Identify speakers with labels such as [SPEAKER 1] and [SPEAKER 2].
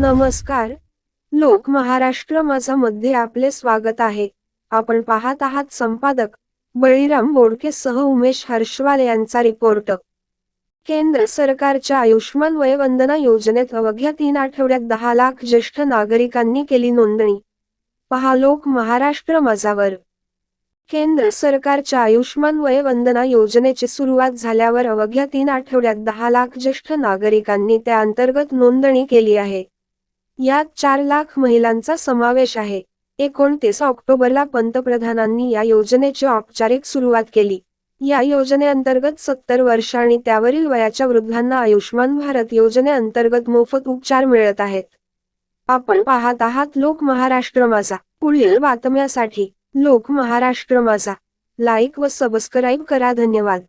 [SPEAKER 1] नमस्कार. लोक महाराष्ट्र माझा मध्ये आपले स्वागत आहे. आपण पाहत आहात संपादक बळीराम बोडके सह उमेश हर्षवाल यांचा रिपोर्ट केंद्र सरकारच्या आयुष्मान वयवंदना योजनेत अवघ्या तीन आठवड्यात दहा लाख ज्येष्ठ नागरिकांनी केली नोंदणी. पहा लोक महाराष्ट्र माझावर. केंद्र सरकारच्या आयुष्मान वयवंदना योजनेची सुरुवात झाल्यावर अवघ्या तीन आठवड्यात दहा लाख ज्येष्ठ नागरिकांनी त्या अंतर्गत नोंदणी केली आहे. यात चार लाख महिलांचा समावेश आहे. एकोणतीस ऑक्टोबरला पंतप्रधानांनी या योजनेची औपचारिक सुरुवात केली. या योजनेअंतर्गत सत्तर वर्ष आणि त्यावरील वयाच्या वृद्धांना आयुष्मान भारत योजनेअंतर्गत मोफत उपचार मिळत आहेत. आपण पाहत आहात लोक महाराष्ट्र माझा. पुढील बातम्यासाठी लोक महाराष्ट्र माझा. लाईक व सबस्क्राईब करा. धन्यवाद.